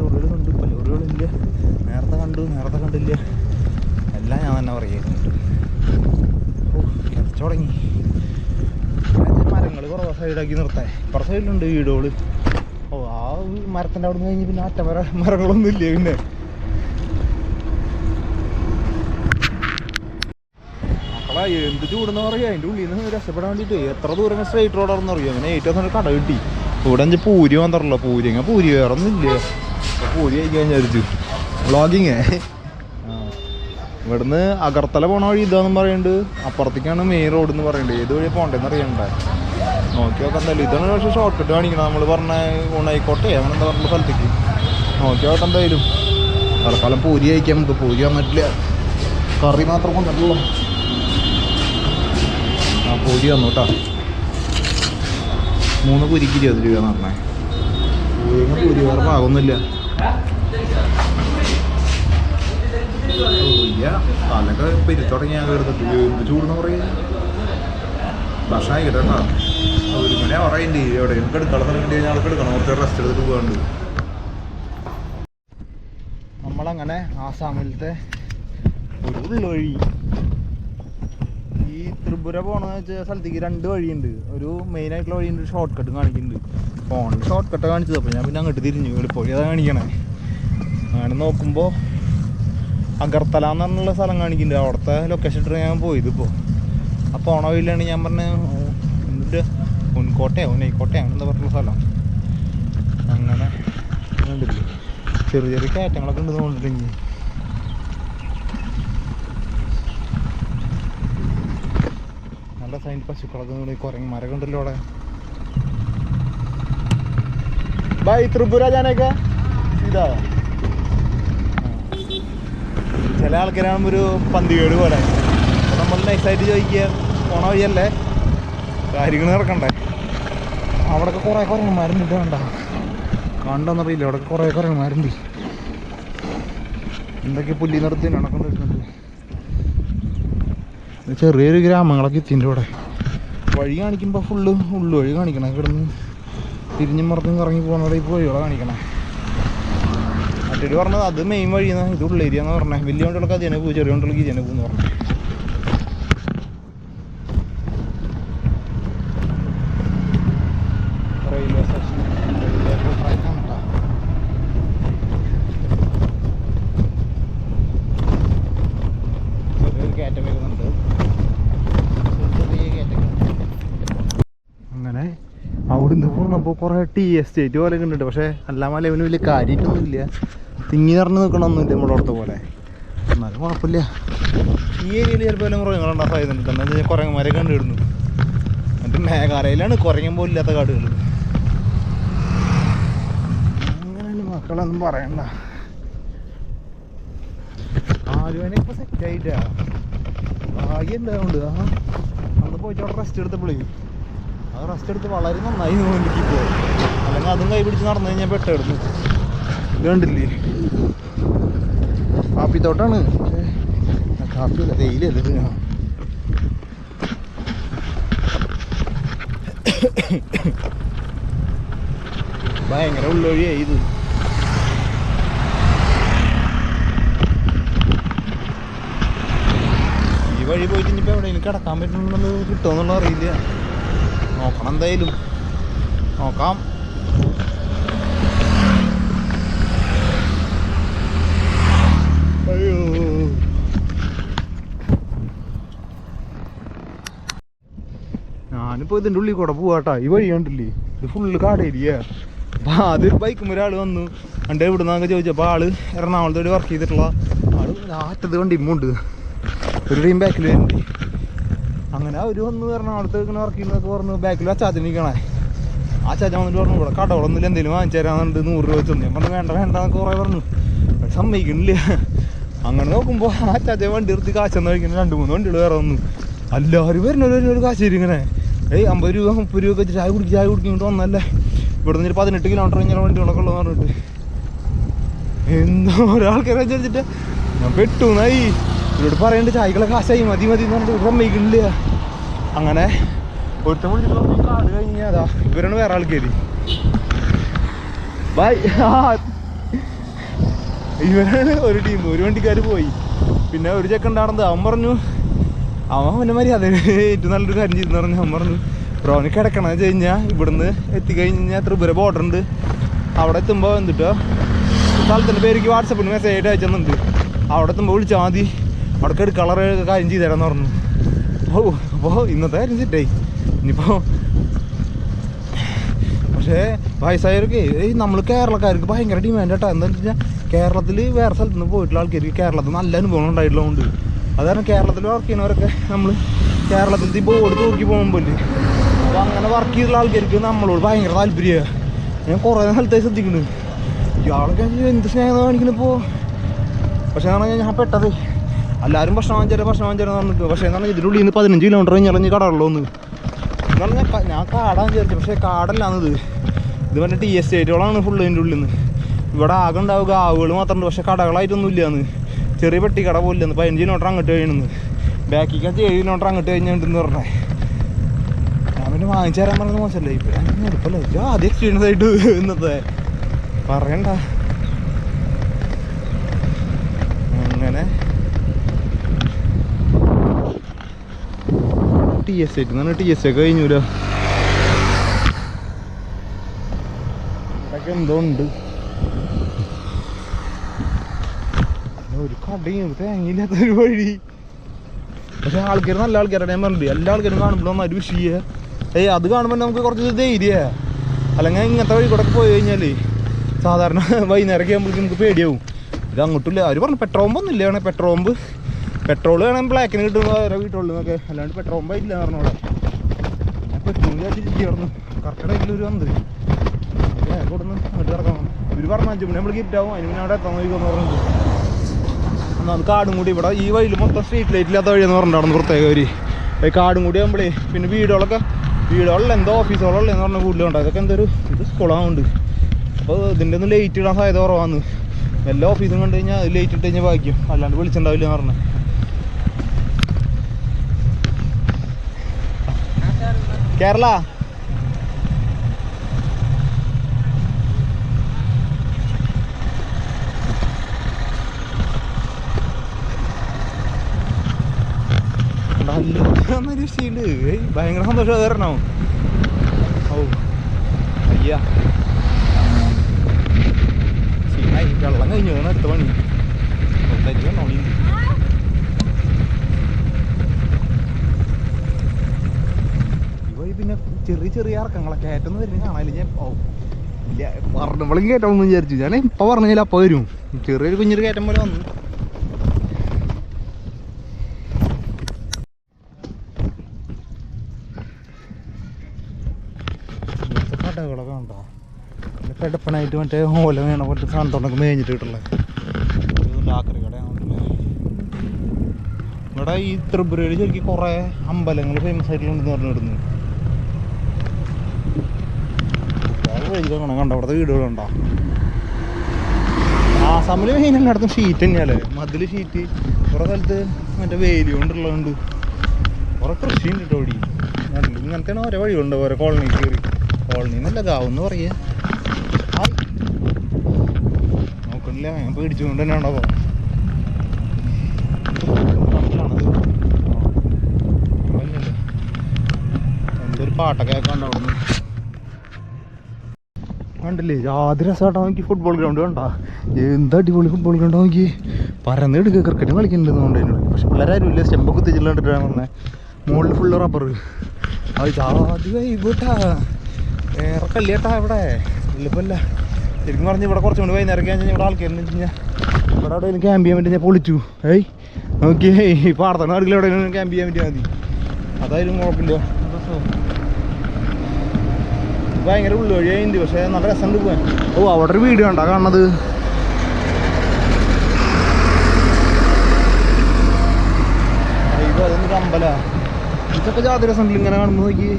ലോറികൾ കണ്ടു ഇപ്പം ലോറികളില്ല നേരത്തെ കണ്ടു കണ്ടില്ല എല്ലാം ഞാൻ തന്നെ പറയുന്നുണ്ട് ഓ കിടച്ചു തുടങ്ങി. മരങ്ങൾ കുറവ് സൈഡാക്കി നിർത്താൻ ഇപ്പുറത്തെ സൈഡിലുണ്ട് വീടുകൾ ഓ ആ മരത്തിന്റെ അവിടെ നിന്ന് കഴിഞ്ഞ് പിന്നെ അറ്റ മര മരങ്ങളൊന്നും ഇല്ല പിന്നെ? എന്ത് ചൂടെന്ന് പറയുക അതിന്റെ ഉള്ളിൽ നിന്ന് രക്ഷപ്പെടാൻ വേണ്ടിയിട്ട്. എത്ര ദൂരം സ്ട്രൈറ്റ് റോഡാണെന്ന് അറിയാം? അങ്ങനെ ഏറ്റവും നല്ല കട കിട്ടി. ഇവിടെ അഞ്ച് പൂരി വന്നിട്ടുള്ള. പൂരി അങ്ങനെ പൂരി വേറെ ഒന്നും ഇല്ല? പൂരി കഴിക്കാൻ വിചാരിച്ചു വ്ളോഗിങ് ഇവിടുന്ന് അഗർത്തല പോണ വഴി ഇതാന്നും പറയുന്നുണ്ട് അപ്പുറത്തേക്കാണ് മെയിൻ റോഡ് എന്ന് പറയുന്നത് ഏത് വഴി പോകണ്ടെന്ന് അറിയണ്ടേ. നോക്കി നോക്കാം എന്തായാലും ഇതാണ് പക്ഷേ ഷോർട്ട് കട്ട് കാണിക്കണം നമ്മൾ പറഞ്ഞ ഊണായിക്കോട്ടെ അങ്ങനെ എന്താ പറഞ്ഞ സ്ഥലത്തേക്ക്. നോക്കി നോക്കാം എന്തായാലും. തൽക്കാലം പൂരി കഴിക്കാൻ നമുക്ക് പൂരി വന്നിട്ടില്ല. കറി മാത്രം വന്നിട്ടുള്ളൂ ആ പൂരി വന്നു കേട്ടോ മൂന്ന് പൂരിക്ക് ഇരുപത് രൂപ എന്ന് പറഞ്ഞേ പൂരി വേറെ പാകമൊന്നുമില്ല കാലൊക്കെ പെരുത്തുടങ്ങി ഞാൻ കയറുന്നിട്ട് എന്ത് ചൂടെന്ന് പറയുക ഭക്ഷണം ആയിക്കട്ടെ കേട്ടോ. ഒരു മണി പറയണ്ടേ എനിക്ക് എടുക്കണം എന്നുണ്ടെങ്കിൽ കഴിഞ്ഞാൽ ആൾക്ക് എടുക്കണം. കുറച്ച് റെസ്റ്റ് എടുത്തിട്ട് പോകാണ്ട് നമ്മളങ്ങനെ ആസാമിലത്തെ ഒരു ഉള്ളൊഴി ഈ ത്രിപുര പോണ വെച്ച സ്ഥലത്തേക്ക് രണ്ട് വഴിയുണ്ട്. ഒരു മെയിൻ ആയിട്ടുള്ള വഴിയുണ്ട് ഷോർട്ട് കട്ട് കാണിക്കുന്നുണ്ട്. ഫോണിൽ ഷോർട്ട് കട്ട് കാണിച്ചത്. അപ്പോൾ ഞാൻ പിന്നെ അങ്ങോട്ട് തിരിഞ്ഞു. എളുപ്പം അതാണ് കാണിക്കണേ. അങ്ങനെ നോക്കുമ്പോൾ അഗർത്തല എന്ന് പറഞ്ഞുള്ള സ്ഥലം കാണിക്കുന്നുണ്ട്. അവിടുത്തെ ലൊക്കേഷൻ ഇട്ട് ഞാൻ പോയത് ഇപ്പോൾ ആ പോണ വഴിയിലാണ് ഞാൻ പറഞ്ഞ എന്നിട്ട് ഉൻകോട്ടയോ ഉനൈക്കോട്ടയോ അങ്ങനെ എന്താ പറഞ്ഞ സ്ഥലം. അങ്ങനെ കണ്ടില്ലേ ചെറിയ ചെറിയ കയറ്റങ്ങളൊക്കെ ഉണ്ട് തോന്നിട്ടുണ്ടെങ്കിൽ നല്ല സൈൻ പശുക്കളൊക്കെ കുരങ്ങന്മാരൊക്കെ ഉണ്ടല്ലോ അവിടെ. ബൈ ത്രിപുര ജാനൊക്കെ ഇതാ. ചില ആൾക്കാരാണ് ഒരു പന്തികേട് പോലെ. നമ്മൾ നൈസായിട്ട് ചോദിക്കുക. പോണ വഴിയല്ലേ? കാര്യങ്ങൾ നടക്കണ്ടേ? അവിടെയൊക്കെ കുറേ മരുന്നിട്ട് വേണ്ട കണ്ടെന്നറിയില്ല അവിടെ കുറേ കുരങ്ങന്മാരുണ്ട്. എന്തൊക്കെ പുല്ലി നിർത്തി നടക്കുന്നുണ്ട് ചെറിയൊരു ഗ്രാമങ്ങളൊക്കെ എത്തിന്റെ ഇവിടെ. വഴി കാണിക്കുമ്പോൾ ഫുള്ള് ഉള്ളു വഴി കാണിക്കണേ. കിടന്ന് തിരിഞ്ഞും മറന്നും കറങ്ങി പോകുന്നവിടെ ഇപ്പോൾ വഴികളെ കാണിക്കണേ. മറ്റൊരു പറഞ്ഞത് അത് മെയിൻ വഴിയെന്ന് ഇത് ഏരിയ എന്ന് പറഞ്ഞേ. വലിയ വണ്ടികൾക്ക് അതിനെ പോകും ചെറിയ വണ്ടികൾക്ക് ഇതിനെ പോകും എന്ന് പറഞ്ഞു. അവിടുന്ന് പോന്നപ്പോൾ കുറേ ടീ എസ്റ്റേറ്റ് പോലെ കണ്ടിട്ട് പക്ഷേ അല്ലാമല ഇവന് വലിയ കാര്യമായിട്ടൊന്നുമില്ല തിങ്ങി നിറഞ്ഞു നിൽക്കണമൊന്നുമില്ല നമ്മുടെ അടുത്ത പോലെ. എന്നാലും കുഴപ്പമില്ല. ഈ ഏരിയയിൽ ചിലപ്പോൾ വല്ല മൃഗങ്ങളുണ്ടാ സാധ്യത ഉണ്ട് എന്താ വെച്ചാൽ കുരങ്ങന്മാരെ കണ്ടിടുന്നു. എന്നിട്ട് മേഘാലയയിലാണ് കുരങ്ങൻ പോലും ഇല്ലാത്ത കാടുകൾ. അങ്ങനെ മക്കളൊന്നും പറയണ്ട. ആലുവനെ ഇപ്പൊ സെറ്റ് ആയിട്ടാ. ഭാഗ്യം ഉണ്ടാവുണ്ട് ആ അന്ന് പോയിട്ട് അവിടെ റെസ്റ്റ് എടുത്തപ്പോഴേ അത് റെസ്റ്റ് എടുത്ത് വളരെ നന്നായി നോക്കിപ്പോ അല്ലെങ്കിൽ അതും കൈ പിടിച്ച് നടന്നു കഴിഞ്ഞാൽ പെട്ടെടുന്നു ഇത് കണ്ടില്ലേ? കാപ്പിത്തോട്ടാണ്. കാപ്പിയല്ല തേയിലല്ല ഭയങ്കര ഉള്ളൊഴിയായി ഇത്. ഈ വഴി പോയിട്ട് ഇനിയിപ്പോൾ എവിടെയെങ്കിലും കിടക്കാൻ പറ്റുന്നുള്ളത് കിട്ടുമെന്നുള്ള അറിയില്ല. നോക്കണം എന്തായാലും. നോക്കാം അയ്യോ ഞാനിപ്പോ ഇതിന്റെ ഉള്ളിൽ കൂടെ പോവാട്ടാ ഈ വഴി കണ്ടില്ലേ? ഇത് ഫുള്ള് കാടേരിയ. അപ്പൊ ആദ്യം ബൈക്കും ഒരാൾ വന്നു. എന്റെ ഇവിടെ നിന്നൊക്കെ ചോദിച്ചപ്പോൾ ആൾ എറണാകുളത്ത് ഒരു വർക്ക് ചെയ്തിട്ടുള്ള ആൾ ആറ്റത് കണ്ടി ഇമ്മുണ്ട് ഒരു ടീം ബാക്കിൽ വരുന്നുണ്ട് അങ്ങനെ അവർ വന്ന് എറണാകുളത്ത് ഇങ്ങനെ വർക്ക് ചെയ്യുന്നതൊക്കെ പറഞ്ഞു ബാക്കിൽ അച്ചാച്ചൻ നിൽക്കണേ ആ ചാച്ച വന്നിട്ട് പറഞ്ഞു ഇവിടെ കടകളൊന്നുമില്ല എന്തെങ്കിലും വാങ്ങിച്ചു തരാന്നുണ്ട് നൂറ് രൂപ വെച്ചു ഞാൻ പറഞ്ഞു വേണ്ട വേണ്ട എന്നൊക്കെ കുറേ പറഞ്ഞു. സമ്മതിക്കുന്നില്ല. അങ്ങനെ നോക്കുമ്പോൾ ആ ചാച്ച വണ്ടി നിർത്തി കാശെന്ന് കഴിക്കുന്ന രണ്ട് മൂന്ന് വണ്ടികൾ വേറെ വന്നു. എല്ലാവരും വരുന്നവരും കാശ് ഇരിക്കണേ ഏയ് അമ്പത് രൂപ മുപ്പത് രൂപ വെച്ച് ചായ കുടിക്കും ചായ കുടിക്കും വന്നല്ലേ. ഇവിടെ നിന്ന് പതിനെട്ട് കിലോമീറ്റർ കഴിഞ്ഞാൽ വണ്ടികളൊക്കെ ഉള്ളതെന്ന് പറഞ്ഞിട്ട്. എന്തോ ഒരാൾക്കാരെ വിചാരിച്ചിട്ട് ഞാൻ പെട്ടു നായി. ഇവരോട് പറയണ്ട് ചായകളെ കാശായി മതി മതി എന്ന് പറഞ്ഞിട്ട് സമ്മതിക്കണില്ല അങ്ങനെ ഒരുത്തം വിളിച്ചിട്ട് കാട് കഴിഞ്ഞാൽ അതാ ഇവരാണ് വേറെ ആൾക്കാര് ബൈ. ഇവരാണ് ഒരു ടീം ഒരു വണ്ടിക്കാർ പോയി. പിന്നെ ഒരു ചെക്കൻ ഉണ്ടാകുന്നത് അവൻ പറഞ്ഞു അവൻ അവന്റെ മര്യാദ ഏറ്റവും നല്ലൊരു കാര്യം ചെയ്തെന്ന് പറഞ്ഞു അവൻ പറഞ്ഞു ബ്രോന് കിടക്കണം വെച്ച് കഴിഞ്ഞാൽ ഇവിടുന്ന് എത്തിക്കഴിഞ്ഞ് കഴിഞ്ഞാൽ ത്രിപുര ബോർഡർ ഉണ്ട്. അവിടെ എത്തുമ്പോൾ എന്തിട്ടോ സ്ഥലത്തിന്റെ പേരേക്ക് വാട്സപ്പിൽ മെസ്സേജ് ആയിട്ട് അയച്ചെന്നുണ്ട് അവിടെ എത്തുമ്പോൾ വിളിച്ചാൽ മതി. അവിടെ കയറി കളർ കാര്യം ചെയ്തുതരാന്ന് പറഞ്ഞു. ഓ അപ്പോൾ ഇന്നത്തെ കാര്യം സെറ്റായി ഇനിയിപ്പോൾ പക്ഷേ വയസ്സായവർക്ക് നമ്മൾ കേരളക്കാർക്ക് ഭയങ്കര ഡിമാൻഡ് കേട്ടോ എന്താണെന്ന് വെച്ച് കഴിഞ്ഞാൽ കേരളത്തിൽ വേറെ സ്ഥലത്ത് നിന്ന് പോയിട്ടുള്ള ആൾക്കാർക്ക് കേരളത്തിൽ നല്ല അനുഭവം ഉണ്ടായിട്ടുള്ളതുകൊണ്ട്. അത് കാരണം കേരളത്തിൽ വർക്ക് ചെയ്യുന്നവരൊക്കെ. നമ്മൾ കേരളത്തിൽ ഈ ബോർഡ് തൂക്കി പോകുമ്പോൾ അപ്പോൾ അങ്ങനെ വർക്ക് ചെയ്തിട്ടുള്ള ആൾക്കാർക്ക് നമ്മളോട് ഭയങ്കര താല്പര്യമാണ് ഞാൻ കുറേ സ്ഥലത്തായി ശ്രദ്ധിക്കുന്നുണ്ട് ഇയാളൊക്കെ എന്ത് സ്നേഹം കാണിക്കണിപ്പോൾ പക്ഷേ എന്നാണ് ഞാൻ പെട്ടത്. എല്ലാവരും ഭക്ഷണം വാങ്ങിച്ചാൽ ഭക്ഷണം വാങ്ങിച്ചാൽ പറഞ്ഞിട്ട്. പക്ഷേ എന്നാണ് ഇതിന്റെ ഉള്ളിൽ നിന്ന് പതിനഞ്ച് കിലോമീറ്റർ കഴിഞ്ഞ് കടകളിലൊന്ന്. എന്നാണ് ഞാൻ ഞാൻ കാടാൻ വിചാരിച്ചു പക്ഷേ കാടല്ലാന്നത് ഇത്. പറഞ്ഞ ടി എസ്റ്റേറ്റുകളാണ് ഫുള്ള് ഇതിന്റെ ഉള്ളിൽ നിന്ന് ഇവിടെ ആകെ ഉണ്ടാവുക ആവുകൾ മാത്രമുണ്ട് പക്ഷേ കടകളായിട്ടൊന്നും ഇല്ലാന്ന് ചെറിയ പെട്ടി കട പോലില്ലെന്ന് പതിനഞ്ച് കിലോമീറ്റർ അങ്ങോട്ട് കഴിയണമെന്ന് ബാക്കിക്കകത്ത് ഏഴ് കിലോമീറ്റർ അങ്ങോട്ട് കഴിഞ്ഞിട്ടുണ്ടെന്ന് പറഞ്ഞേ. ഞാൻ പിന്നെ വാങ്ങിച്ചു തരാൻ പറഞ്ഞത് മോശമല്ലേ? ഇപ്പം എളുപ്പമല്ലേ ഇത് ആദ്യം എക്സ്പീരിയൻസ് ആയിട്ട് ഇന്നത്തെ. പറയണ്ട. അങ്ങനെ. ടി എസ് ആയിട്ട് എന്നാണ് ടി എസ് ഒക്കെ കഴിഞ്ഞൂല? ഇവിടൊക്കെ എന്തോ ഉണ്ട്. ഒരു കടയും ഒരു തേങ്ങയില്ലാത്ത ഒരു വഴി. പക്ഷെ ആൾക്കാർ നല്ല ആൾക്കാരുടെ ഞാൻ പറഞ്ഞിട്ട് എല്ലാ ആൾക്കാരും കാണുമ്പോൾ നന്നായിട്ട് ഏയ് അത് കാണുമ്പോൾ നമുക്ക് കുറച്ച് ധൈര്യ. അല്ലെങ്കിൽ ഇങ്ങനത്തെ വഴി കൂടെ പോയി കഴിഞ്ഞാൽ സാധാരണ വൈകുന്നേരം ആകുമ്പോഴേക്കും നമുക്ക് പേടിയാവും. ഇത് അങ്ങോട്ടില്ല. അവർ പറഞ്ഞു പെട്രോൾ പമ്പ് ഒന്നുമില്ല. വേണേ പെട്രോൾ പമ്പ്. പെട്രോൾ വേണം ബ്ലാക്കിന് കിട്ടും വേറെ വീട്ടുള്ളിൽ നിന്നൊക്കെ. അല്ലാണ്ട് പെട്രോൾ പമ്പ് ഇല്ല പറഞ്ഞോളെ. പെട്രോൾ ചേർന്നു കറക്റ്റ് ഒരു വന്നത് കൊടുന്ന് അങ്ങോട്ട് കിടക്കണം ഇവർ പറഞ്ഞു അഞ്ച് മണി നമ്മൾ ഗിഫ്റ്റ് ആവും. അതിന് പിന്നെ അവിടെ എത്താൻ നോക്കിക്കോന്ന് പറഞ്ഞിട്ട്. എന്നാൽ കാടും കൂടി ഇവിടെ. ഈ വഴിയിൽ മൊത്തം സ്ട്രീറ്റ് ലൈറ്റ് ഇല്ലാത്ത എന്ന് പറഞ്ഞിട്ടുണ്ടായിരുന്നു പ്രത്യേക ഒരു കാടും കൂടി ആകുമ്പോഴേ പിന്നെ വീടുകളൊക്കെ വീടുകളിൽ എന്തോ ഓഫീസുകളുള്ള എന്ന് പറഞ്ഞ കൂടുതലുണ്ട് അതൊക്കെ എന്തൊരു ഇത് സ്കൂളാവുന്നുണ്ട് അപ്പോൾ ഇതിന്റെ ഒന്നും ലേറ്റ് ഇടാൻ സാധ്യത കുറവാന്ന്. എല്ലാ ഓഫീസും കണ്ടു കഴിഞ്ഞാൽ ലേറ്റ് ഇട്ട് കഴിഞ്ഞാൽ ഭാഗ്യം. അല്ലാണ്ട് വിളിച്ചിട്ടുണ്ടാവില്ല എന്ന് പറഞ്ഞു. കേരള? നല്ല രക്ഷയുണ്ട് ഭയങ്കര സന്തോഷം കയറണോ ഓ അയ്യ. ശീനായി വെള്ളം കഴിഞ്ഞു അടുത്ത പണി. വന്നോ ഇവ പിന്നെ ചെറിയ ചെറിയ ഇറക്കങ്ങളൊക്കെ കയറ്റൊന്നും വരുന്ന കാണാനില്ല. ഞാൻ ഇല്ല പറഞ്ഞപ്പോഴും കയറ്റാമെന്ന് വിചാരിച്ചു. ഞാൻ ഇപ്പൊ പറഞ്ഞില്ല അപ്പൊ വരും. ചെറിയൊരു കുഞ്ഞൊരു കയറ്റം പോലെ വന്നു ഇവിടുത്തെ കടകളൊക്കെ ഉണ്ടോ കിടപ്പനായിട്ട് മറ്റേ ഓല വേണ പോലത്തെ സാധനത്തോണ്ടൊക്കെ മേഞ്ഞിട്ട് കിട്ടുള്ള ലാക്കറി കടയാണല്ലേ ഇവിടെ ഈ ത്രിപുരയിൽ ശരിക്കും കുറേ അമ്പലങ്ങൾ ഫേമസ് ആയിട്ടുണ്ടെന്ന് പറഞ്ഞു ഇടുന്നു കണ്ട? അവിടുത്തെ വീടുകളുണ്ടോ ആസാമിൽ മെയിൻ എല്ലായിടത്തും ഷീറ്റ് തന്നെയല്ലേ? മതിൽ ഷീറ്റ് കുറേ സ്ഥലത്ത് മറ്റേ വേലി കൊണ്ടുള്ളതുകൊണ്ട് കുറേ ഉണ്ട് കേട്ടോ ഇവിടെ. നല്ല ഇങ്ങനത്തെ ഓരോ വഴികളുണ്ട് ഓരോ കോളനി കയറി. കോളനി എന്നല്ല ഗാവെന്ന് പറയാ. ഹായ്. നോക്കണില്ല ഞാൻ പേടിച്ചുകൊണ്ട് തന്നെയാണോ എന്തൊരു പാട്ടൊക്കെ നിന്ന് കണ്ടില്ലേ യാതൊരു രസമായിട്ടാ നോക്കി ഫുട്ബോൾ ഗ്രൗണ്ട് കണ്ടാ. എന്താ അടിപൊളി ഫുട്ബോൾ ഗ്രൗണ്ട് നോക്കി. പരന്നെടുക്കുക ക്രിക്കറ്റ് കളിക്കുന്നുണ്ട് എന്നോട് പക്ഷെ പിള്ളേരാരും ഇല്ല സ്റ്റെമ്പ് കുത്തിച്ചില്ല കണ്ടിട്ടാണ് പറഞ്ഞത് മുകളിൽ ഫുള്ള് റബ്ബർ അത് ജാതി വൈബിട്ടാ വേറെ കല്ലിയേട്ടാ ഇവിടെ. ഇല്ലിപ്പല്ല. ശരിക്കും പറഞ്ഞ് ഇവിടെ കുറച്ചും കൂടി വൈകുന്നേരം കഴിഞ്ഞാൽ ഇവിടെ ആൾക്കാരെന്ന് വെച്ച് കഴിഞ്ഞാൽ ഇവിടെ അവിടെ ക്യാമ്പ് ചെയ്യാൻ വേണ്ടി ഞാൻ പൊളിച്ചു. ഏയ് നോക്കിയേ ഈ അടുത്ത അടുക്കള എവിടെ ക്യാമ്പ് ചെയ്യാൻ വേണ്ടിയാൽ മതി. അതായാലും കുഴപ്പമില്ല. ഭയങ്കര ഉള്ളു വഴിയായിണ്ട് പക്ഷേ നല്ല രസമുണ്ട് പോവാൻ. ഓ അവിടെ ഒരു വീട് ഉണ്ടോ കാണുന്നത്. അയ്യോ അതൊന്നും അമ്പല ഇതൊക്കെ ജാതി രസമുണ്ടല്ലോ ഇങ്ങനെ കാണുന്നു നോക്കി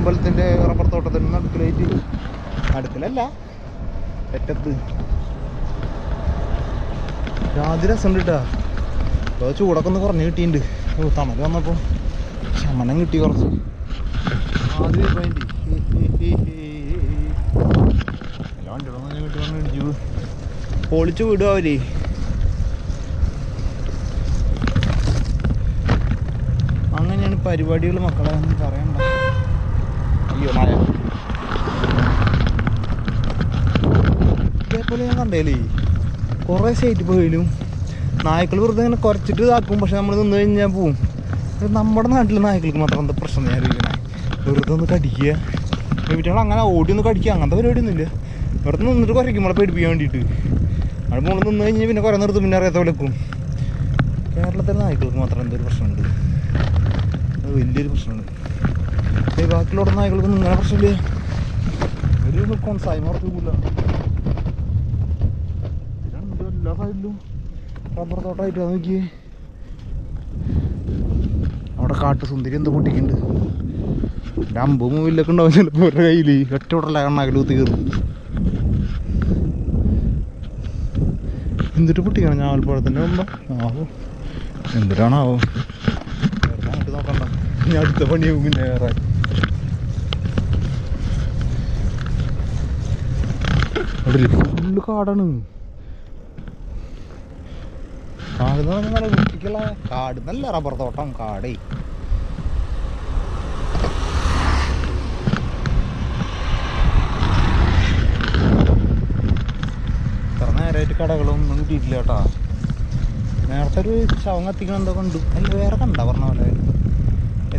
അമ്പലത്തിന്റെ റബ്ബർ തോട്ടത്തിന് അടുക്കളയായിട്ട് അടുക്കളല്ല തെറ്റത്ത്. രാത്രി രസമുണ്ട് കേട്ടാ. അപ്പോൾ ചൂടൊക്കെ ഒന്ന് കുറഞ്ഞ് കിട്ടിയിട്ടുണ്ട്. തണൽ വന്നപ്പോൾ ശമനം കിട്ടി കുറച്ച്. ആദ്യം പോയിന്റ് എല്ലാ വണ്ടികളൊന്നും കിട്ടി പറഞ്ഞു ഇടിച്ചു. പൊളിച്ചു അവർ. അങ്ങനെയാണ് പരിപാടികൾ മക്കളെ ഒന്നും പറയണ്ട. മഴ ഇതേപോലെ ഞാൻ കണ്ടേലേ കുറേ സൈറ്റ് പോയാലും നായ്ക്കൾ വെറുതെ ഇങ്ങനെ കുറച്ചിട്ട് ഇതാക്കും പക്ഷെ നമ്മൾ നിന്ന് കഴിഞ്ഞാൽ പോവും. നമ്മുടെ നാട്ടിലെ നായ്ക്കൾക്ക് മാത്രം എന്താ പ്രശ്നം ഞാൻ അറിയിക്കണേ വെറുതെ ഒന്ന് കടിക്കുക. വീട്ടുകൾ അങ്ങനെ ഓടി ഒന്ന് കടിക്കുക. അങ്ങനത്തെ പരിപാടിയൊന്നുമില്ല. വെറുതെ നിന്നിട്ട് കുറയ്ക്കും നമ്മളെ പേടിപ്പിക്കാൻ വേണ്ടിയിട്ട്. അവിടെ മുകളിൽ നിന്ന് കഴിഞ്ഞാൽ പിന്നെ കുറേ നിർത്തും പിന്നെ അറിയാത്ത പോലെ വെക്കും കേരളത്തിലെ നായ്ക്കൾക്ക് മാത്രം എന്തൊരു പ്രശ്നമുണ്ട്? അത് വലിയൊരു പ്രശ്നമാണ്. ഈ നായകൾക്കൊന്നും ഇങ്ങനെ പ്രശ്നമില്ല? ഒരു കോൺസായ്മ ഉറപ്പിക്കില്ല രണ്ട് എല്ലാ സൈഡിലും റബ്ബർ തോട്ടമായിട്ട് നോക്കിയേ. അവിടെ കാട്ട് സുന്ദരി എന്ത് പൊട്ടിക്കുന്നുണ്ട്. അമ്പും മൂവിലൊക്കെ ഉണ്ടാവും ചിലപ്പോൾ ഒരു കയ്യിൽ ഒറ്റവിടല്ല കണ്ണാകലു തീർന്നു എന്തിട്ട് പൊട്ടിക്കണം? ഞാവൽപ്പഴത്തിന്റെ മുമ്പ്. ആവോ. എന്തിനാണാവോ? നോക്കണ്ട. ഇനി അടുത്ത പണിയാവും പിന്നെ അവിടെ ഫുള്ള് കാടാണ്. കാട് എന്ന് പറഞ്ഞാൽ നല്ല നല്ല റബ്ബർ തോട്ടം കാടേ. ഇത്ര നേരമായിട്ട് കടകളൊന്നും കിട്ടിയിട്ടില്ല കേട്ടാ. നേരത്തെ ഒരു ശവം കത്തിക്കണം എന്തോ കണ്ടു. അതിൽ വേറെ കണ്ട പറഞ്ഞ പോലെ.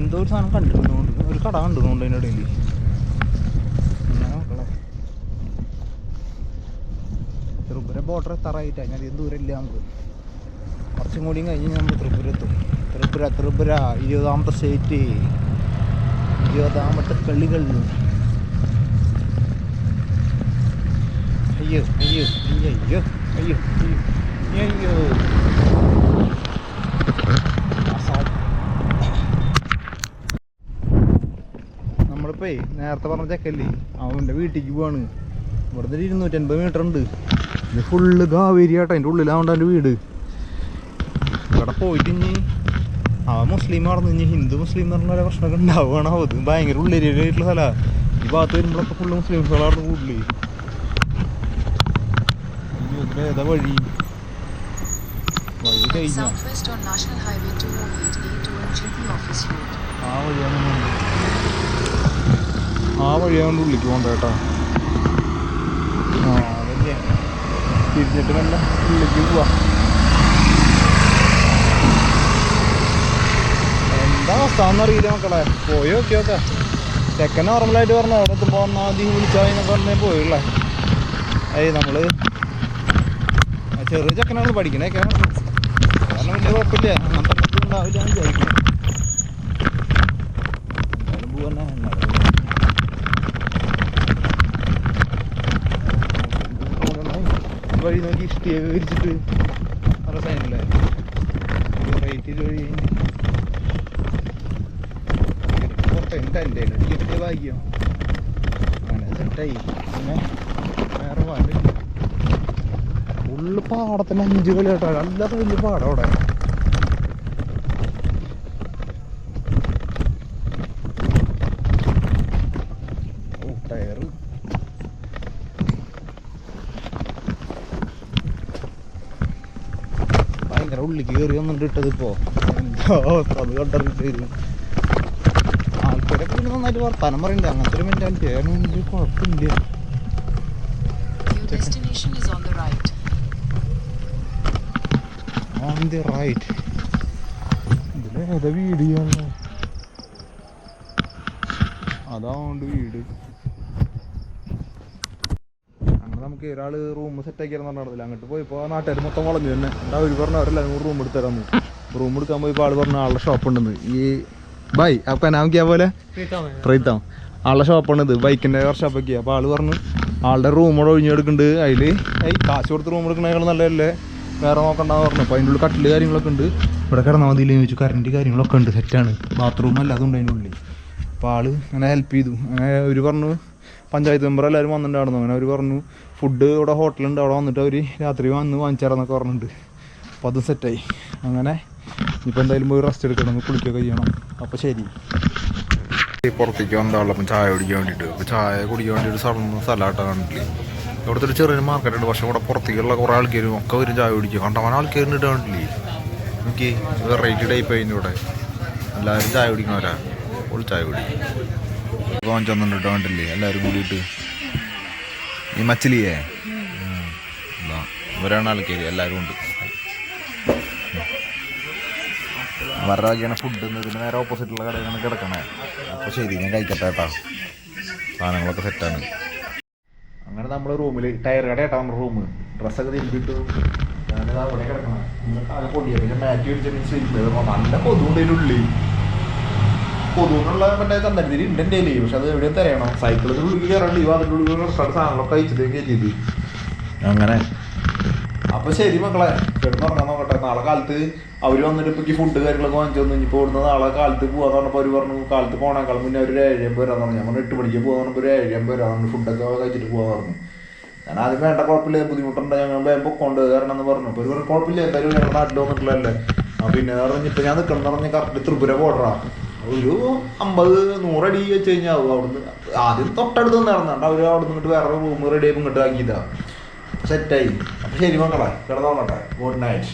എന്തോ ഒരു സാധനം കണ്ടിരുന്നുണ്ട് ഒരു കട കണ്ടിരുന്നുണ്ട് അതിന്റെ ഇടയിൽ അങ്ങനെ മക്കളെ ത്രിപുര ബോർഡർ തറായിട്ടാണ് ഞാൻ എന്ത് ഇല്ല നമുക്ക്. കുറച്ചും കൂടിയും കഴിഞ്ഞ് നമ്മൾ ത്രിപുര എത്തും. ത്രിപുര ത്രിപുര ഇരുപതാമത്തെ സ്റ്റേറ്റ് ഇരുപതാമത്തെ കളികൾ. അയ്യോ അയ്യോ അയ്യോ അയ്യോ അയ്യോ അയ്യോ ആസാദ്. നേരത്തെ പറഞ്ഞ ചെക്കല്ലേ? അവന്റെ വീട്ടിലേക്ക് പോവാണ്. ഇവിടുന്ന് ഇരുന്നൂറ്റൻപത് മീറ്റർ ഉണ്ട്. ഇത് ഫുള്ള് ഗാവേരി ആട്ടോ അതിന്റെ ഉള്ളിലാവണ്ട എന്റെ വീട്. ഇവിടെ പോയിട്ട് ഇനി അവൻ മുസ്ലിം ആണെന്ന് ഇനി ഹിന്ദു മുസ്ലിം എന്ന് പറഞ്ഞ പ്രശ്നമൊക്കെ ഉണ്ടാവുകയാണോ. അത് ഭയങ്കര ഉള്ളേരിയായിട്ടുള്ള സ്ഥലമാണ് ഈ ഭാഗത്ത് വരുമ്പോഴൊക്കെ ഫുള്ള് മുസ്ലിംസുകളാണ് കൂടുതൽ ഏതാ വഴി? വഴി കഴിഞ്ഞ Southwest on National Highway 208A to GP Office Road. ആ വഴിയാണ് നമ്മൾ ആ വഴിയാണ് ഉള്ളിലേക്ക് പോകണ്ട കേട്ടോ ആ അതല്ലേ തിരിഞ്ഞിട്ട് നല്ല ഉള്ളിലേക്ക് പോവാ. എന്താ അവസ്ഥ എന്നറിയില്ല മക്കളെ. പോയി ഓക്കെ ഓക്കെ ചെക്കൻ നോർമലായിട്ട് പറഞ്ഞു അവിടെ എത്തുമ്പോൾ ഒന്നാം തീയതി വിളിച്ചാൽ എന്നൊക്കെ പറഞ്ഞേ പോയുള്ളേ. ഏയ് നമ്മൾ ചെറിയ ചെക്കനാണ് പഠിക്കണേക്കെ കാരണം വലിയ കുഴപ്പമില്ല. അങ്ങനത്തെ ഉണ്ടാവില്ല എന്ന് വിചാരിക്കുന്നു എന്തായാലും പോവന്നെ എന്നാലും ഈ വഴി നോക്കി ഇഷ്ടിയെ വിരിച്ചിട്ട് നല്ല സൈനല്ലേ റേറ്റ് വഴി ഭാഗ്യം. അങ്ങനെ സെറ്റായി പിന്നെ വേറെ പാട്. ഉള്ളു പാടത്തിന് അഞ്ച് കളി കേട്ടോ. അല്ലാത്ത വലിയ പാടം അവിടെ ഓ ടയറ് ഉള്ളിക്ക് കയറി വന്നിട്ട് ഇട്ടത് ഇപ്പോ. എന്താ അവസ്ഥ അത് കണ്ടറിഞ്ഞിട്ട് വരും. ആൾക്കാരൊക്കെ പിന്നെ നന്നായിട്ട് വർത്താനം പറയണ്ട. അങ്ങനത്തെ ഒരു മെന്റാലിറ്റി അതിനൊന്നും കുഴപ്പമില്ല. ഓൺ ദി റൈറ്റ് ഇതിലേതാ വീട് ചെയ്യാനുള്ള അതാണ്ട് വീട് അങ്ങനെ നമുക്ക് ഒരാൾ റൂം സെറ്റ് തരാൻ നടന്നില്ല. അങ്ങോട്ട് പോയി. ഇപ്പോൾ നാട്ടുകാർ മൊത്തം വളഞ്ഞു തന്നെ. എന്താ അവർ പറഞ്ഞു നൂറ് റൂം എടുത്തു തരാൻ റൂം എടുക്കാൻ പോയപ്പോൾ ആൾ പറഞ്ഞ ആളുടെ ഷോപ്പ് ഉണ്ടെന്ന്. ഈ ബൈ അപ്പൊ നാം ക്യാ പോലെ? പ്രീത്താം ആളുടെ ഷോപ്പാണ് ഇത് ബൈക്കിന്റെ വർഷാപ്പൊക്കെ അപ്പോൾ ആൾ പറഞ്ഞു ആളുടെ റൂം കൂടെ ഒഴിഞ്ഞെടുക്കുന്നുണ്ട്. അതിൽ ഈ കാശ് കൊടുത്ത് റൂം എടുക്കണേക്കാൾ നല്ലതല്ലേ? വേറെ നോക്കണ്ടെന്ന് പറഞ്ഞു. അപ്പോൾ അതിന്റെ ഉള്ളിൽ കട്ടിൽ കാര്യങ്ങളൊക്കെ ഉണ്ട്. ഇവിടെ കിടന്നാൽ മതി ചോദിച്ചു. കറണ്ട് കാര്യങ്ങളൊക്കെ ഉണ്ട്. സെറ്റാണ് ബാത്റൂം അല്ല ഉണ്ട് അതിന്റെ ഉള്ളിൽ. അപ്പോൾ ആൾ അങ്ങനെ ഹെൽപ്പ് ചെയ്തു. അങ്ങനെ അവർ പറഞ്ഞു പഞ്ചായത്ത് മെമ്പർ എല്ലാവരും വന്നിട്ടുണ്ടായിരുന്നു. അങ്ങനെ അവർ പറഞ്ഞു ഫുഡ് ഇവിടെ ഹോട്ടലുണ്ട് അവിടെ വന്നിട്ട് അവർ രാത്രി വന്ന് വാങ്ങിച്ചാരെന്നൊക്കെ പറഞ്ഞിട്ടുണ്ട്. അപ്പോൾ അതും സെറ്റായി അങ്ങനെ ഇനിയിപ്പോൾ എന്തായാലും പോയി റെസ്റ്റ് എടുക്കണം. കുളിക്കുകയൊക്കെ ചെയ്യണം. അപ്പോൾ ശരി. പുറത്തേക്ക് വന്നതാണല്ലോ അപ്പം ചായ കുടിക്കാൻ വേണ്ടിയിട്ട് അപ്പോൾ ചായ കുടിക്കാൻ വേണ്ടിയിട്ട് സ്ഥലം സ്ഥലമായിട്ടാണ് കണ്ടിട്ടില്ലേ. ഇവിടുത്തെ ഒരു ചെറിയൊരു മാർക്കറ്റ് പക്ഷേ ഇവിടെ പുറത്തേക്കുള്ള കുറേ ആൾക്കാരും ഒക്കെ വരും ചായ കുടിക്കുക കണ്ടവൻ ആൾക്കാരും ഇട്ട് കണ്ടില്ലേ എനിക്ക് വെറൈറ്റി ടൈപ്പ് അതിന്റെ ഇവിടെ. എല്ലാവരും ചായ കുടിക്കണവരാ ഒരു ചായ കുടി വാങ്ങിച്ചു വന്നിട്ട് കണ്ടില്ലേ എല്ലാവരും കൂടിയിട്ട്. ഈ മച്ചിലിയേ. ഉം. കയറി എല്ലാവരും ഉണ്ട്. വരാണ് ഫുഡ് ഇതിന് നേരെ ഓപ്പോസിറ്റുള്ള കടയിലാണ് കിടക്കണേ. അപ്പോൾ ശരി ഞാൻ കഴിക്കട്ടെ കേട്ടോ. സാധനങ്ങളൊക്കെ സെറ്റാണ് അങ്ങനെ നമ്മൾ റൂമിൽ ടയർ കട കേട്ടോ നമ്മുടെ റൂം ഡ്രസ്സൊക്കെ തിരിച്ചിട്ടു ഞാനിത് അവിടെ കിടക്കണം. പൊടിയ. പിന്നെ മാറ്റി പിടിച്ചിട്ട് നല്ല കൊതുണ്ട് കൊതുകൊണ്ടുള്ള മറ്റേ ചന്ദനത്തിരി ഉണ്ട് എന്റെ കയ്യിൽ പക്ഷെ അത് എവിടെയും തരയണം? സൈക്കിളിൽ ഉള്ളിൽ കയറാണ്ട് ഈ അതിന്റെ ഉള്ളിൽ കുറച്ച് സാധനങ്ങളൊക്കെ അയച്ചതേക്ക് ചെയ്ത് അങ്ങനെ. അപ്പൊ ശരി മക്കളെ കിടന്നുറങ്ങാൻ നോക്കട്ടെ. നാളെ കാലത്ത് അവർ വന്നിട്ട് ഇപ്പൊ ഫുഡ് കാര്യങ്ങളൊക്കെ വാങ്ങിച്ചു തന്നു. ഇനിയിപ്പോ ഇവിടുന്ന് നാളെ കാലത്ത് പോവാന്ന് പറഞ്ഞപ്പോ അവർ പറഞ്ഞു കാലത്ത് പോണേക്കാളും മുന്നേ ഒരു ഏഴമ്പത് വരാന്ന് പറഞ്ഞു. പറഞ്ഞു എട്ട് മണിക്ക് പോകാന്ന് പറഞ്ഞപ്പോ ഒരു ഏഴമ്പത് വരാന്ന് ഫുഡൊക്കെ കഴിച്ചിട്ട് പോകാന്ന് പറഞ്ഞു. ഞാൻ ആദ്യം വേണ്ട കുഴപ്പമില്ല. ബുദ്ധിമുട്ടുണ്ട്? ഞങ്ങൾ വേഗം കൊണ്ട് കാരണം എന്ന് പറഞ്ഞു. അപ്പൊ ഒരു കുഴപ്പമില്ല. എന്തായാലും ഞങ്ങളുടെ നാട്ടിൽ വന്നിട്ടുള്ളതല്ലേ. ആ പിന്നെ പറഞ്ഞു ഇപ്പൊ ഞാൻ നിൽക്കണം എന്ന് പറഞ്ഞ കറക്റ്റ് ത്രിപുര ബോർഡറാ ഒരു അമ്പത് നൂറടി വെച്ച് കഴിഞ്ഞാൽ അവിടുന്ന് ആദ്യം തൊട്ടടുത്ത് നടന്നുണ്ട് അവർ അവിടെ നിന്നിട്ട് വേറെ റൂം റെഡി ആയി ഇങ്ങോട്ട് ആക്കിയതാ സെറ്റായി അപ്പൊ ശരി മക്കളെ കിടന്നോളട്ടെ. Good night